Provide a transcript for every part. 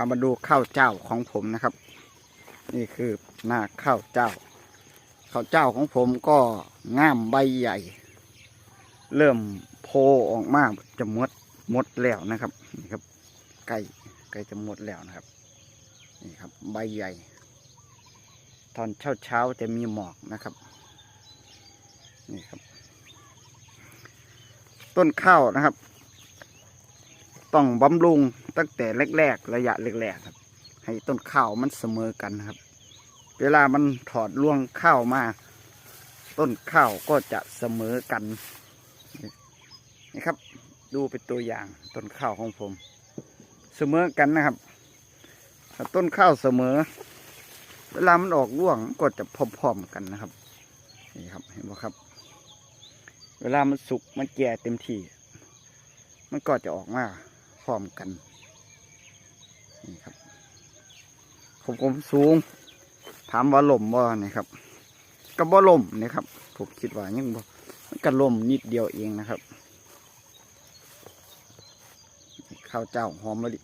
ามาดูข้าวเจ้าของผมนะครับ นี่คือหน้าข้าวเจ้าข้าวเจ้าของผมก็ง่ามใบใหญ่ เริ่มโพออกมาจะมดมดแล้วนะครับนี่ครับใกล้ใกล้จะหมดแล้วนะครับนี่ครับ ใบใหญ่ ตอนเช้าเช้าๆจะมีหมอกนะครับนี่ครับ ต้นข้าวนะครับ ต้องบำรุง ตั้งแต่แรกๆระยะแรกๆครับ ให้ต้นข้าวมันเสมอกันครับ เวลามันถอดรวงข้าวมา ต้นข้าวก็จะเสมอกันนี่ครับ ดูเป็นตัวอย่างต้นข้าวของผม เสมอกันนะครับต้นข้าวเสมอ เวลามันออกร่วงก็จะพร้อมๆกันนะครับนี่ครับเห็นไหมครับ เวลามันสุกมันแก่เต็มที่ มันก็จะออกมาพร้อมกัน นี่ครับผมผมสูง ถามว่าล่มบ่นี่ครับก็บ่ล่มนี่ครับ ผมคิดว่ายังบ่มันก็ลมนิดเดียวเองนะครับ ข้าวเจ้าหอมมะลิ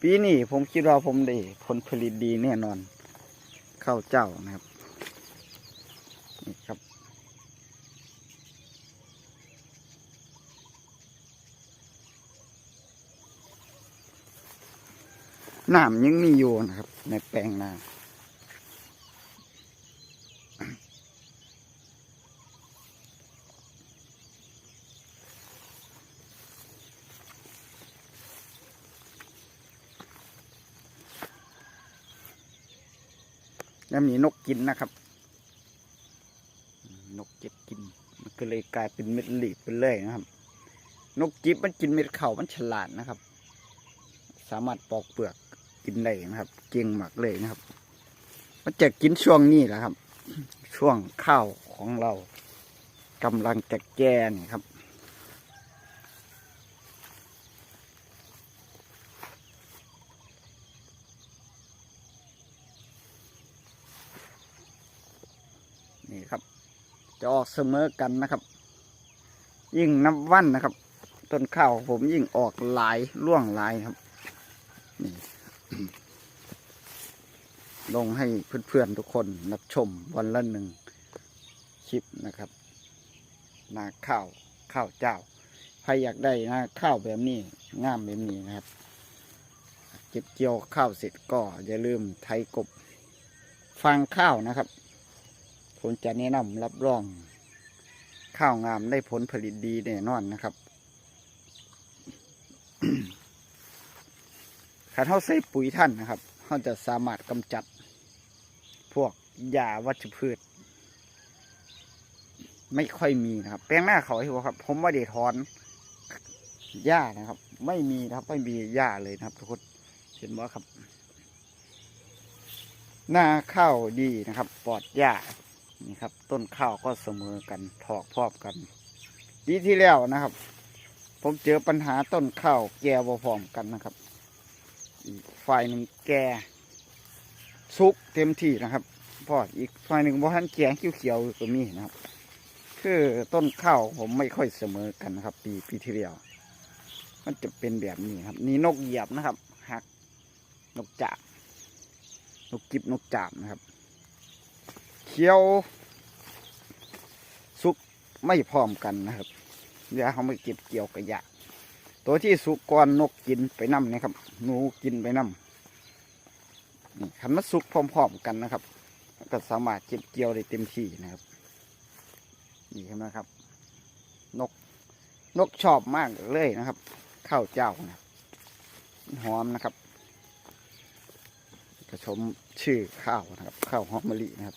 ปีนี้ผมคิดว่าผมได้ผลผลิตดีแน่นอน ข้าวเจ้านะครับนี่ครับ น้ำยังมีอยู่นะครับ ในแปลงนาแล้วมีนกกินนะครับ นกเก็บกิน มันก็เลยกลายเป็นเม็ดหลีบไปเลยนะครับ นกจิบมันกินเม็ดเข่ามันฉลาดนะครับ สามารถปอกเปลือก กินได้นะครับ เก่งมากเลยนะครับ มันจะกินช่วงนี้แหละครับ ช่วงข้าวของเรากำลังจะแก่นี่ครับนี่ครับ จะออกเสมอกันนะครับ ยิ่งนับวันนะครับ ต้นข้าวผมยิ่งออกหลายร่วงหลายครับ นี่ ลงให้เพื่อนๆทุกคนรับชมวันละหนึ่งคลิปนะครับนาข้าวข้าวเจ้า ใครอยากได้นาข้าวแบบนี้งามแบบนี้นะครับ เก็บเกี่ยวข้าวเสร็จก็อย่าลืมไถกบฟางข้าวนะครับผมจะแนะนำรับรอง ข้าวงามได้ผลผลิตดีแน่นอนนะครับถ้าเท่าใส่ปุ๋ยท่านนะครับเขาจะสามารถกำจัด วกยาวัชพืช ไม่ค่อยมีนะครับ แปลงหน้าเขาที่ว่าครับ ผมว่าเดถอนหญ้านะครับ ไม่มีนะครับ ไม่มีหญ้าเลยนะครับ ทุกคนเห็นว่าครับ หน้าข้าวดีนะครับ ปลอดหญ้านี่ครับ ต้นข้าวก็เสมอกันถอกพอบกันปีที่แล้วนะครับ ผมเจอปัญหาต้นข้าวแก่บ่พร้อมกันนะครับ อีกฝ่ายหนึ่งแก่ สุกเต็มที่นะครับพออีกฝ่ายหนึ่งบ่ทันแก่เขียวๆก็มีนะครับ คือต้นข้าวผมไม่ค่อยเสมอกันนะครับ ปีปีที่แล้วมันจะเป็นแบบนี้ครับ นี่นกเหยียบนะครับหักนกจาบนกกิบนกจาบนะครับ เขียวสุกไม่พร้อมกันนะครับเดี๋ยวเขาไม่เก็บเกี่ยวกระยะ ตัวที่สุกก่อนนกกินไปน้ำนะครับหนูกินไปน้ำ นี่คันมันสุกพร้อมๆกันนะครับ ก็สามารถเก็บเกี่ยวได้เต็มที่นะครับ นี่เห็นไหมครับ นกนกชอบมากเลยนะครับ ข้าวเจ้านะหอมนะครับกระชมชื่อข้าวนะครับ ข้าวหอมมะลินะครับ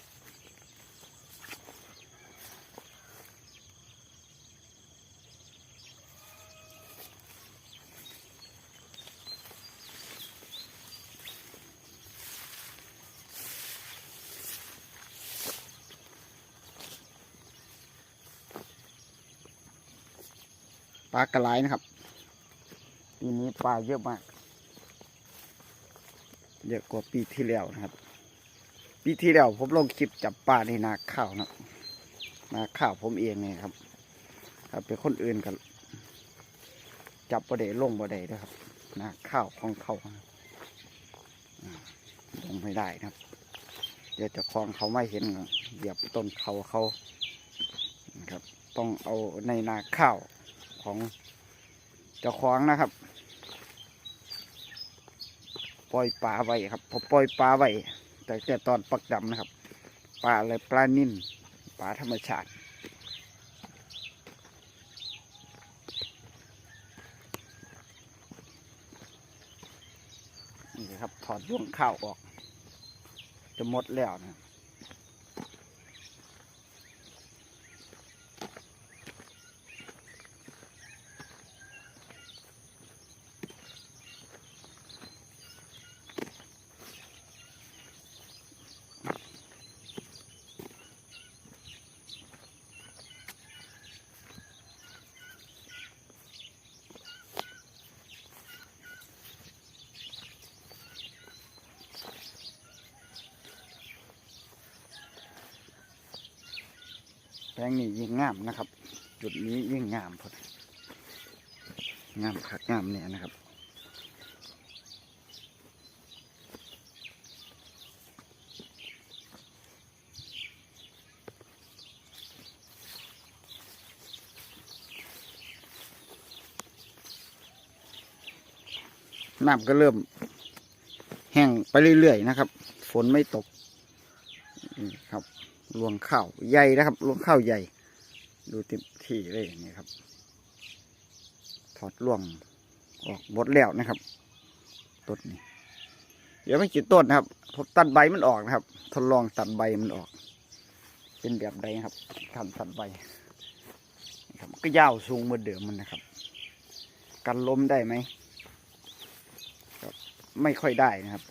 ปลากระไลนะครับปีนี้ปลาเยอะมาก เยอะกว่าปีที่แล้วนะครับ ปีที่แล้วผมลงคลิปจับปลาในนาข้าวนะนาข้าวผมเองเนี่ยครับถ้าเป็นคนอื่นกันจับประเดลงประเดนะครับนาข้าวของเขานะครับงไม่ได้นะครับ เดี๋ยวจะคลองเขาไม่เห็นเหยียบต้นเขาเขาครับ ต้องเอาในนาข้าว ของเจ้าของนะครับ ปล่อยปลาไว้ครับพอปล่อยปลาไว้แต่แต่ตอนปักดำนะครับปลาอะไรปลานิ่นปลาธรรมชาตินี่ครับถอดย่วงข้าวออก จะหมดแล้วนะ งนี้ยิ่งงามนะครับ จุดนี้ยิ่งงามพอดงามคักงามเนี่ยนะครับน้ำก็เริ่มแห้งไปเรื่อยๆนะครับ ฝนไม่ตกนี่ครับ รวงข้าวใหญ่นะครับรวงข้าวใหญ่ ดูเต็มที่เลยนี่ครับ ถอดรวงออกหมดแล้วนะครับต้นนี้เดี๋ยวไม่กี่ต้นนะครับผมตัดใบมันออกนะครับ ทดลองตัดใบมันออก เป็นแบบใดนะครับการตัดใบนะครับก็ยาวสูงเหมือนเดิมมันนะครับ กันล้มได้ไหมไม่ค่อยได้นะครับ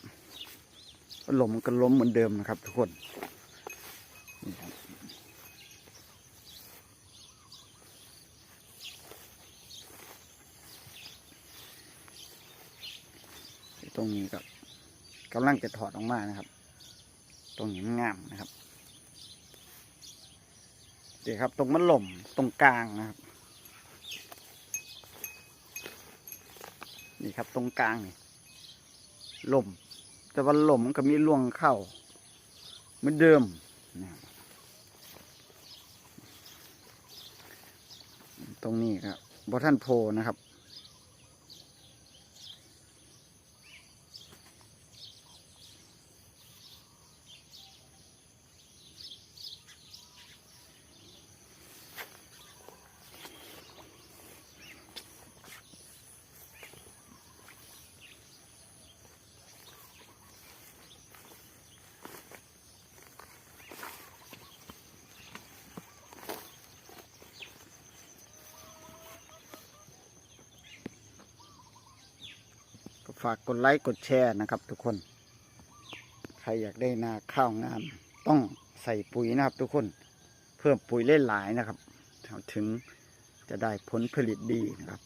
ลมก็ล้มเหมือนเดิมนะครับ ทุกคน นี่ครับตรงนี้ก็กำลังจะถอดออกมานะครับ ตรงนี้มันงามนะครับเดี๋ยวครับ ตรงมันหล่มตรงกลางนะครับ นี่ครับตรงกลางนี่หล่มแต่ว่าหล่มมันก็มีร่วงเข้าเหมือนเดิมนะครับ ตรงนี้ครับบอท่านโพนะครับ ฝากกดไลค์กดแชร์นะครับ ทุกคน ใครอยากได้นาข้าวงาม ต้องใส่ปุ๋ยนะครับ ทุกคน เพิ่มปุ๋ยเล่นหลายนะครับถึงจะได้ผลผลิตดีนะครับ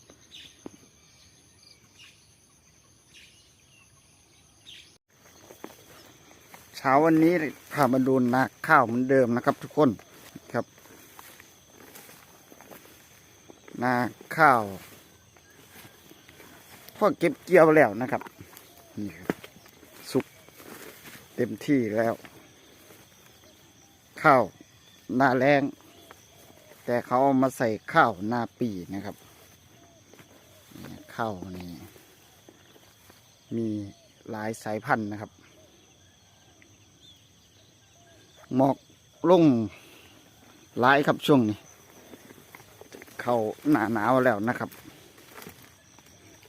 เช้าวันนี้พามาดูนาข้าวเหมือนเดิมนะครับ ทุกคนครับ นาข้าว อเก็บเกี่ยวแล้วนะครับนี่ครับสุกเต็มที่แล้ว ข้าวหน้าแรงแต่เขาเอามาใส่ข้าวหน้าปีนะครับข้าวนี่มีหลายสายพันธุ์นะครับ หมอกลงหลายครับช่วงนี้ เข้าหนาหนาวแล้วนะครับ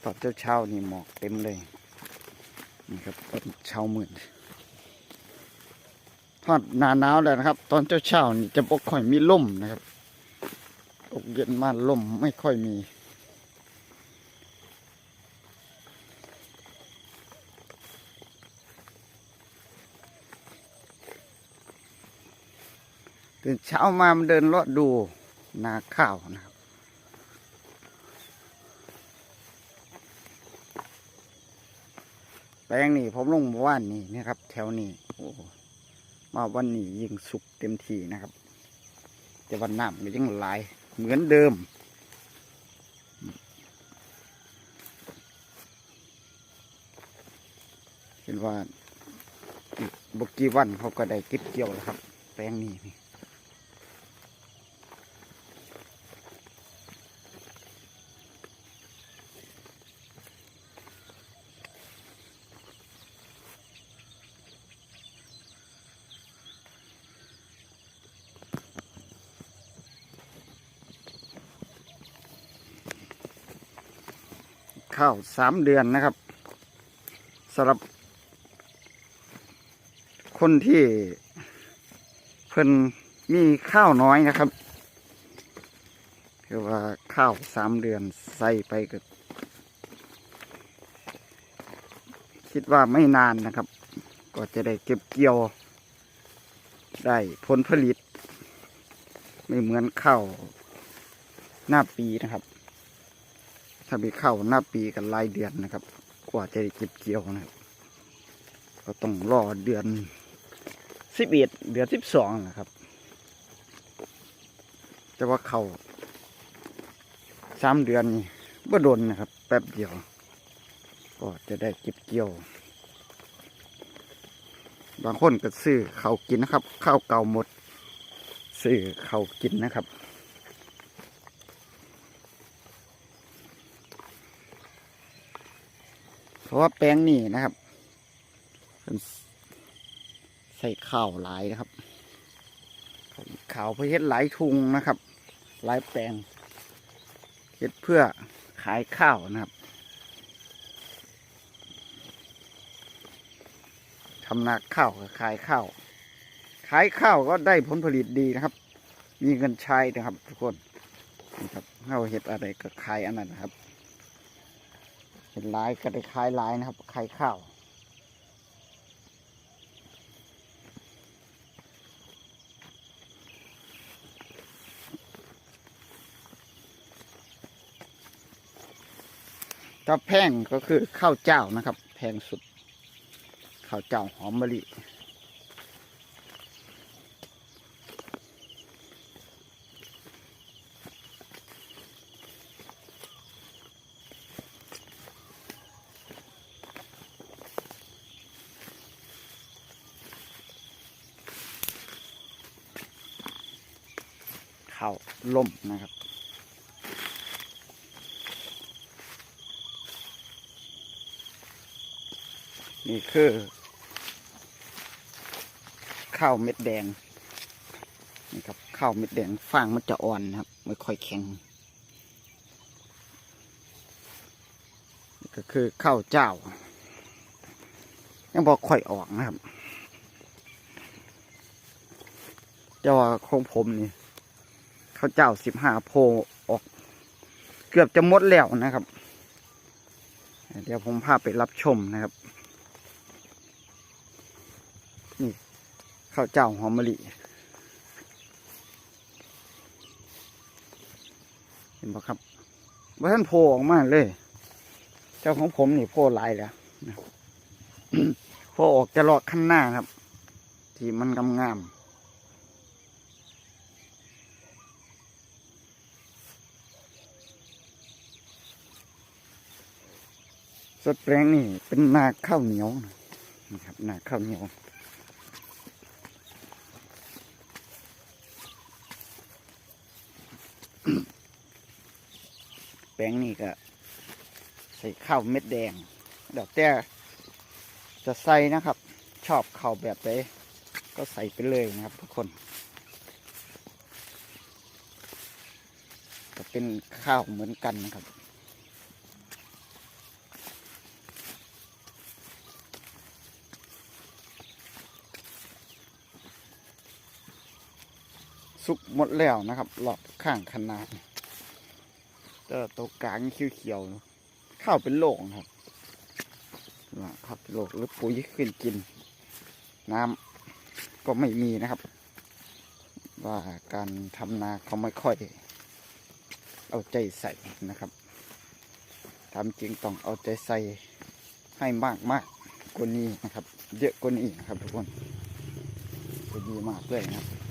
ตอนเช้าชาๆนี่หมอกเต็มเลยนี่ครับตอนเช้ามืดทอดหนาหนาวแล้วนะครับ ตอนเช้าชาๆนี่จะบ่ค่อยมีลมนะครับตกเย็นมาลมไม่ค่อยมีตื่นเช้ามามันเดินเลาะดูนาข้าวนะครับ แปลงนี่ผมลงเมื่อวานนี่นะครับ แถวนี้โอ้มาวันนี้ยิงสุกเต็มทีนะครับ แต่วันน้ำก็ยังหลายเหมือนเดิม เห็นว่าอีกบกี่วันเขาก็ได้เก็บเกี่ยวแล้วครับ แปลงนี้นี่ ข้าวสามเดือนนะครับสำหรับ คนที่เพิ่นมีข้าวน้อยนะครับคือว่าข้าวสามเดือนใส่ไปก็คิดว่าไม่นานนะครับ ก็จะได้เก็บเกี่ยว ได้ผลผลิต ไม่เหมือนข้าวหน้าปีนะครับ ถ้ามีข้าวหน้าปีกันรายเดือนนะครับ กว่าจะได้เก็บเกี่ยวนะครับ ก็ต้องรอเดือนสิบเอ็ดเดือนสิบสองนะครับ แต่ว่าเขาสามเดือนนี่บ่โดนนะครับ แป๊บเดียว ก็จะได้เก็บเกี่ยว บางคนก็ซื้อเขาวกินนะครับ ข้าวเก่าหมด ซื้อเขาวกินนะครับ เพ ราะว่าแป้งนี่นะครับเป็นใส่ข้าวหลายนะครับข้าวเพื่อเฮ็ดหลายทุงนะครับ หลายแปลงเฮ็ดเพื่อขายข้าวนะครับทำนาข้าวก็ขายข้าว ขายข้าวก็ได้ผลผลิตดีนะครับ มีเงินใช้นะครับ ทุกคนนะครับเราเฮ็ดอะไรก็ขายอันนั้นนะครับ เห็นลายก็ได้ขายลายนะครับขายข้าวถ้าแพงก็คือข้าวเจ้านะครับ แพงสุด ข้าวเจ้าหอมมะลิ ข้าวล่มนะครับ นี่คือ ข้าวเม็ดแดงนี่ครับข้าวเม็ดแดงฟางมันจะอ่อนนะครับ ไม่ค่อยแข็งนี่ก็คือข้าวเจ้า ยังบอกค่อยออกนะครับแต่ว่าของผมนี่ ข้าวเจ้าสิบห้าโพออก เกือบจะหมดแล้วนะครับ เดี๋ยวผมพาไปรับชมนะครับนี่ข้าวเจ้าหอมมะลิเห็นปะครับว่าท่านโผล่ออกมาเลย เจ้าของผมนี่โผล่หลายแล้วนะโผล่ออกจะรอดข้างหน้าครับ ที่มันงามงาม ๆสดแปลงนี่เป็นนาข้าวเหนียวนะครับนาข้าวเหนียวแป้งนี่ก็ใส่ข้าวเม็ดแดงเดี๋ยวแต่จะใส่นะครับ ชอบข้าวแบบไหนก็ใส่ไปเลยนะครับ ทุกคนจะเป็นข้าวเหมือนกันนะครับ สุกหมดแล้วนะครับหลอดข้างขนาดก็ตัวกลางเขียวๆข้าวเป็นโลกครับว่าข้าวเป็นโลกหรือปุ๋ยขึ้นกิน น้ำก็ไม่มีนะครับ ว่าการทำนาเขาไม่ค่อย เอาใจใส่นะครับทำจริงต้องเอาใจใส่ให้มากมากกว่านี้นะครับ เยอะกว่านี้นะครับทุกคนจะดีมากเลยนะครับ